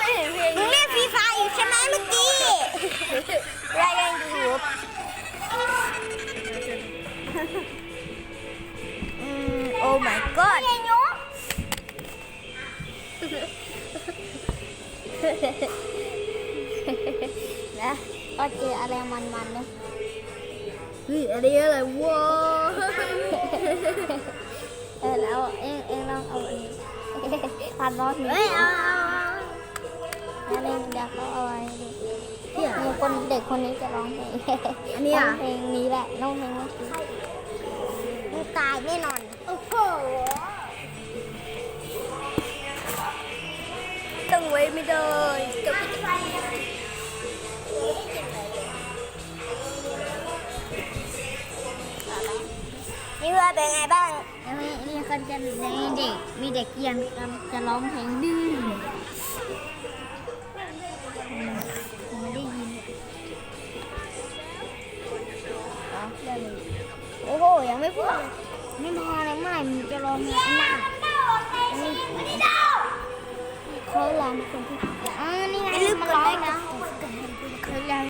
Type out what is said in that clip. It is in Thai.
ไม่เห็นเพม่นฟรีไฟอะใช่ไหมเมื่อกี้รยการู้โอ้ my god นะก็เจออะไรมันๆนะเฮ้ยอะไรอะไรว้าเออแล้วเอ็งเอ็งลองเอาอันนี้พันล้อหนึ่ง คนเด็กคนนี้จะร้องเพลงอันนี้ร้อะองเพลงนี้แหละร้องเพลงเมื่อกี้มึงตายแน่นอน โอ้โหตั้งไว้ไม่ได้จะไปจะนี่ว่าเป็นไงบ้างนี่นี่คนจะมีเด็กมีเด็กเรียนกันจะร้องเพลงดื้ออื เลยโอ้โห ยังไม่พูดเลยไม่พอเลยเมื่อไหร่มึงจะร้องเพลงหน้านี่เขาร้องคนที่